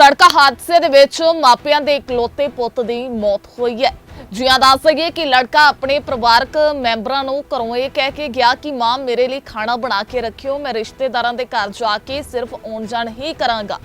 ਸੜਕ ਹਾਦਸੇ ਦੇ ਵਿੱਚ ਮਾਪਿਆਂ ਦੇ ਇਕਲੌਤੇ ਪੁੱਤ ਦੀ ਮੌਤ ਹੋਈ ਹੈ। ਜਿਹਾਂ ਦੱਸ ਦਈਏ ਕਿ ਲੜਕਾ ਆਪਣੇ ਪਰਿਵਾਰਕ ਮੈਂਬਰਾਂ ਨੂੰ ਘਰੋਂ ਇਹ ਕਹਿ ਕੇ ਗਿਆ ਕਿ ਮਾਂ ਮੇਰੇ ਲਈ ਖਾਣਾ ਬਣਾ ਕੇ ਰੱਖਿਓ, ਮੈਂ ਰਿਸ਼ਤੇਦਾਰਾਂ ਦੇ ਘਰ ਜਾ ਕੇ ਸਿਰਫ ਆਉਣ ਜਾਣ ਹੀ ਕਰਾਂਗਾ।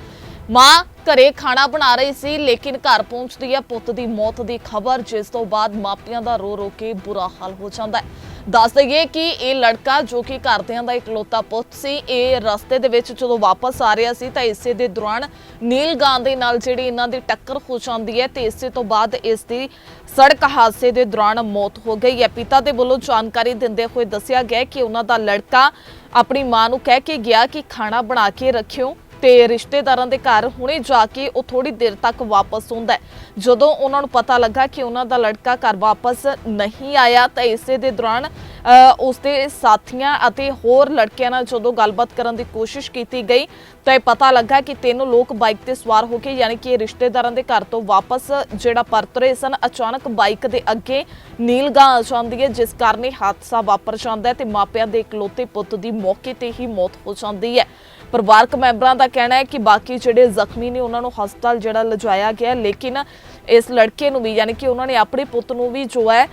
ਮਾਂ ਘਰੇ ਖਾਣਾ ਬਣਾ ਰਹੀ ਸੀ, ਲੇਕਿਨ ਘਰ ਪਹੁੰਚਦੀ ਹੈ ਪੁੱਤ ਦੀ ਮੌਤ ਦੀ ਖਬਰ, ਜਿਸ ਤੋਂ ਬਾਅਦ ਮਾਪਿਆਂ ਦਾ ਰੋ ਰੋ ਕੇ ਬੁਰਾ ਹਾਲ ਹੋ ਜਾਂਦਾ ਹੈ। ਦੱਸ ਦਈਏ ਕਿ ਇਹ ਲੜਕਾ ਜੋ ਕਿ ਘਰਦਿਆਂ ਦਾ ਇਕਲੌਤਾ ਪੁੱਤ ਸੀ, ਇਹ ਰਸਤੇ ਦੇ ਵਿੱਚ ਜਦੋਂ ਵਾਪਸ ਆ ਰਿਹਾ ਸੀ ਤਾਂ ਇਸੇ ਦੇ ਦੌਰਾਨ ਨੀਲ ਗਾਂ ਦੇ ਨਾਲ ਜਿਹੜੀ ਇਹਨਾਂ ਦੀ ਟੱਕਰ ਹੋ ਜਾਂਦੀ ਹੈ ਤੇ ਇਸੇ ਤੋਂ ਬਾਅਦ ਇਸ ਦੀ ਸੜਕ ਹਾਦਸੇ ਦੇ ਦੌਰਾਨ ਮੌਤ ਹੋ ਗਈ ਹੈ। ਪਿਤਾ ਦੇ ਵੱਲੋਂ ਜਾਣਕਾਰੀ ਦਿੰਦੇ ਹੋਏ ਦੱਸਿਆ ਗਿਆ ਕਿ ਉਹਨਾਂ ਦਾ ਲੜਕਾ ਆਪਣੀ ਮਾਂ ਨੂੰ ਕਹਿ ਕੇ ਗਿਆ ਕਿ ਖਾਣਾ ਬਣਾ ਕੇ ਰੱਖਿਓ। ਤੇ ਰਿਸ਼ਤੇਦਾਰਾਂ ਦੇ ਘਰ ਹੁਣੇ ਜਾ ਕੇ ਉਹ ਥੋੜੀ ਦੇਰ ਤੱਕ ਵਾਪਸ ਹੁੰਦਾ ਹੈ। ਜਦੋਂ ਉਹਨਾਂ ਨੂੰ ਪਤਾ ਲੱਗਾ ਕਿ ਉਹਨਾਂ ਦਾ ਲੜਕਾ ਘਰ ਵਾਪਸ ਨਹੀਂ ਆਇਆ ਤਾਂ ਇਸੇ ਦੇ ਦੌਰਾਨ ਅ, ਉਸਦੇ ਸਾਥੀਆਂ ਅਤੇ ਹੋਰ ਲੜਕਿਆਂ ਨਾਲ ਜਦੋਂ ਗੱਲਬਾਤ ਕਰਨ ਦੀ ਕੋਸ਼ਿਸ਼ ਕੀਤੀ ਗਈ ਤਾਂ ਇਹ ਪਤਾ ਲੱਗਾ ਕਿ ਤਿੰਨ ਲੋਕ ਬਾਈਕ ਤੇ ਸਵਾਰ ਹੋ ਕੇ ਯਾਨੀ ਕਿ ਰਿਸ਼ਤੇਦਾਰਾਂ ਦੇ ਘਰ ਤੋਂ ਵਾਪਸ ਜਿਹੜਾ ਪਰਤ ਰਹੇ ਸਨ ਅਚਾਨਕ ਬਾਈਕ ਦੇ ਅੱਗੇ ਨੀਲਗਾਂ ਆ ਜਾਂਦੀ ਹੈ ਜਿਸ ਕਾਰਨ ਇਹ ਹਾਦਸਾ ਵਾਪਰ ਜਾਂਦਾ ਹੈ ਤੇ ਮਾਪਿਆਂ ਦੇ ਇਕਲੌਤੇ ਪੁੱਤ ਦੀ ਮੌਕੇ ਤੇ ਹੀ ਮੌਤ ਹੋ ਜਾਂਦੀ ਹੈ। ਪਰਿਵਾਰਕ ਮੈਂਬਰਾਂ ਦਾ ਕਹਿਣਾ ਹੈ ਕਿ ਬਾਕੀ ਜਿਹੜੇ ਜ਼ਖਮੀ ਨੇ ਉਹਨਾਂ ਨੂੰ ਹਸਪਤਾਲ ਜਿਹੜਾ ਲਿਜਾਇਆ ਗਿਆ ਲੇਕਿਨ ਇਸ ਲੜਕੇ ਨੂੰ ਵੀ, ਯਾਨੀ ਕਿ ਉਹਨਾਂ ਨੇ ਆਪਣੇ ਪੁੱਤ ਨੂੰ ਵੀ ਜੋ ਹੈ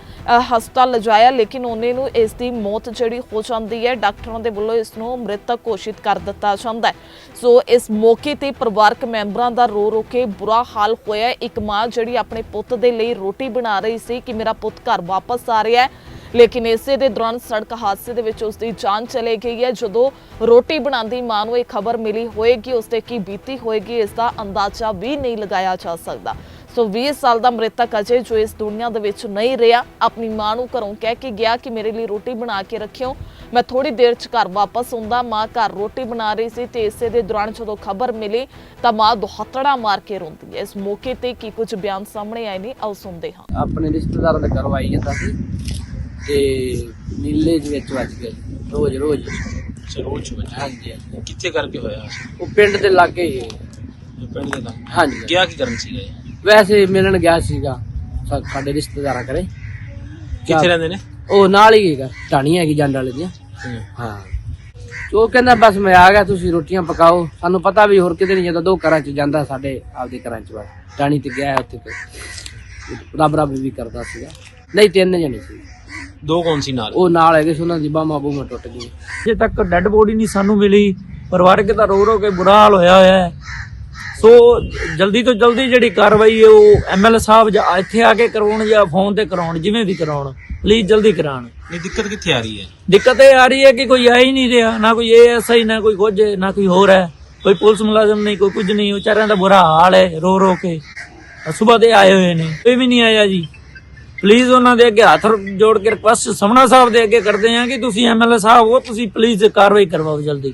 ਹਸਪਤਾਲ ਲਿਜਾਇਆ, ਲੇਕਿਨ ਉਹਨੇ ਨੂੰ ਇਸ ਦੀ ਮੌਤ ਜਿਹੜੀ ਹੋ ਜਾਂਦੀ ਹੈ, ਡਾਕਟਰਾਂ ਦੇ ਵੱਲੋਂ ਇਸ ਨੂੰ ਮ੍ਰਿਤਕ ਘੋਸ਼ਿਤ ਕਰ ਦਿੱਤਾ ਜਾਂਦਾ ਹੈ। ਸੋ ਇਸ ਮੌਕੇ ਤੇ ਪਰਿਵਾਰਕ ਮੈਂਬਰਾਂ ਦਾ ਰੋ ਰੋ ਕੇ ਬੁਰਾ ਹਾਲ ਹੋਇਆ ਇੱਕ ਮਾਂ ਜਿਹੜੀ ਆਪਣੇ ਪੁੱਤ ਦੇ ਲਈ ਰੋਟੀ ਬਣਾ ਰਹੀ ਸੀ ਕਿ ਮੇਰਾ ਪੁੱਤ ਘਰ ਵਾਪਸ ਆ ਰਿਹਾ ਹੈ, ਲੇਕਿਨ ਇਸੇ ਦੇ ਦੌਰਾਨ ਸੜਕ ਹਾਦਸੇ ਦੇ ਵਿੱਚ ਉਸ ਦੀ ਜਾਨ ਚਲੇ ਗਈ ਹੈ। ਜਦੋਂ ਰੋਟੀ ਬਣਾਉਂਦੀ ਮਾਂ ਨੂੰ ਇਹ ਖਬਰ ਮਿਲੀ ਹੋਏਗੀ ਉਸ ਤੇ ਕੀ ਬੀਤੀ ਹੋਏਗੀ, ਇਸ ਦਾ ਅੰਦਾਜ਼ਾ ਵੀ ਨਹੀਂ ਲਗਾਇਆ ਜਾ ਸਕਦਾ। ਸੋ 20 ਸਾਲ ਦਾ ਮ੍ਰਿਤਕ ਅਜੇ ਜੋ ਇਸ ਦੁਨੀਆ ਦੇ ਵਿੱਚ ਨਹੀਂ ਰਿਹਾ ਆਪਣੀ ਮਾਂ ਨੂੰ ਘਰੋਂ ਕਹਿ ਕੇ ਗਿਆ ਕਿ ਮੇਰੇ ਲਈ ਰੋਟੀ ਬਣਾ ਕੇ ਰੱਖਿਓ। ਮੈਂ ਥੋੜੀ ਦੇਰ ਚ ਘਰ ਵਾਪਸ ਹੁੰਦਾ ਮਾਂ ਘਰ ਰੋਟੀ ਬਣਾ ਰਹੀ ਸੀ ਤੇ ਇਸੇ ਦੇ ਦੌਰਾਨ ਜਦੋਂ ਖਬਰ ਮਿਲੀ ਤਾਂ ਮਾਂ ਦੁਹੱਤੜਾ ਮਾਰ ਕੇ ਰੋਂਦੀ ਹੈ। ਇਸ ਮੌਕੇ ਤੇ ਕੀ ਕੁਝ ਬਿਆਨ ਸਾਹਮਣੇ ਆਏ ਨੇ ਆਓ ਸੁਣਦੇ ਹਾਂ। ਆਪਣੇ ਰਿਸ਼ਤੇਦਾਰਾਂ ਦੇ ਘਰੋਂ ਆਈ ਜਾਂਦਾ ਸੀ ਤੇ ਨੀਲੇ ਦੇ ਵਿੱਚ ਵੱਜ ਗਏ ਰੋਜ਼ ਰੋਜ਼। ਸਰੋਜ ਵਜੇ ਹਾਂਜੀ। ਕਿੱਥੇ ਕਰਕੇ ਹੋਇਆ? ਉਹ ਪਿੰਡ ਦੇ ਲਾਗੇ ਹੀ ਪਿੰਡ ਦੇ ਨਾਲ ਹਾਂਜੀ। ਗਿਆ ਕੀ ਕਰਨ ਸੀਗਾ ਇਹ? ਵੈਸੇ ਮਿਲਣ ਗਿਆ ਸੀਗਾ। ਸਾ- ਸਾਡੇ ਰਿਸ਼ਤੇਦਾਰਾਂ ਕਰੇ ਕਿੱਥੇ ਰਹਿੰਦੇ ਨੇ? ਉਹ ਨਾਲ ਹੀ ਹੈਗਾ ਢਾਣੀ ਹੈਗੀ ਜੰਡ ਵਾਲੇ ਦੀ ਹਾਂ। ਤੇ ਉਹ ਕਹਿੰਦਾ ਬਸ ਮੈਂ ਆ ਗਿਆ ਤੁਸੀਂ ਰੋਟੀਆਂ ਪਕਾਓ। ਸਾਨੂੰ ਪਤਾ ਵੀ ਹੋਰ ਕਿਤੇ ਨਹੀਂ ਜਦੋਂ ਦੋ ਘਰਾਂ ਚ ਜਾਂਦਾ ਸਾਡੇ ਆਪਦੇ ਘਰਾਂ ਚ ਬਸ। ਢਾਣੀ ਤੇ ਗਿਆ ਉੱਥੇ ਤੇ। ਰੱਬ ਰੱਬ ਵੀ ਕਰਦਾ ਸੀਗਾ। ਨਹੀਂ ਤਿੰਨ ਜਣੇ ਸੀ। ਦੋ ਕੌਣ ਸੀ ਨਾਲ? ਉਹ ਨਾਲ ਹੈਗੇ ਸੀ ਉਹਨਾਂ ਦੀ ਬਾਹਾਂ ਬੂਹਾਂ ਟੁੱਟ ਗਈਆਂ। ਅਜੇ ਤੱਕ ਡੈੱਡ ਬੋਡੀ ਨਹੀਂ ਸਾਨੂੰ ਮਿਲੀ। ਪਰਿਵਾਰਕ ਦਾ ਰੋ ਰੋ ਕੇ ਬੁਰਾ ਹਾਲ ਹੋਇਆ ਹੋਇਆ ਹੈ। ਸੋ ਜਲਦੀ ਤੋਂ ਜਲਦੀ ਜਿਹੜੀ ਕਾਰਵਾਈ ਹੈ ਉਹ ਐਮਐਲ ਸਾਹਿਬ ਜਾਂ ਇੱਥੇ ਆ ਕੇ ਕਰਵਾਉਣ ਜਾਂ ਫੋਨ ਤੇ ਕਰਾਉਣ ਜਿਵੇਂ ਵੀ ਕਰਾਉਣ ਪਲੀਜ਼ ਜਲਦੀ ਕਰਾਉਣ। ਨਹੀਂ ਦਿੱਕਤ ਕਿੱਥੇ ਆ ਰਹੀ ਹੈ? ਦਿੱਕਤ ਇਹ ਆ ਰਹੀ ਹੈ ਕਿ ਕੋਈ ਆ ਹੀ ਨਹੀਂ ਰਿਹਾ ਨਾ ਕੋਈ ਏਐਸਆਈ ਨਾ ਕੋਈ ਕੁਝ ਨਾ ਕੋਈ ਹੋਰ ਹੈ। ਕੋਈ ਪੁਲਿਸ ਮੁਲਾਜ਼ਮ ਨਹੀਂ ਕੋਈ ਕੁਝ ਨਹੀਂ ਵਿਚਾਰਿਆਂ ਦਾ ਬੁਰਾ ਹਾਲ ਹੈ ਰੋ ਰੋ ਕੇ। ਸਵੇਰ ਦੇ ਆਏ ਹੋਏ ਨੇ ਕੋਈ ਵੀ ਨਹੀਂ ਆਇਆ ਜੀ। ਪਲੀਜ਼ ਉਹਨਾਂ ਦੇ ਅੱਗੇ ਹੱਥ ਜੋੜ ਕੇ ਰਿਕਵੈਸਟ ਸਮਣਾ ਸਾਹਿਬ ਦੇ ਅੱਗੇ ਕਰਦੇ ਹਾਂ ਕਿ ਤੁਸੀਂ ਐਮਐਲਏ ਸਾਹਿਬ ਹੋ ਤੁਸੀਂ ਪਲੀਜ਼ ਕਾਰਵਾਈ ਕਰਵਾਓ ਜਲਦੀ।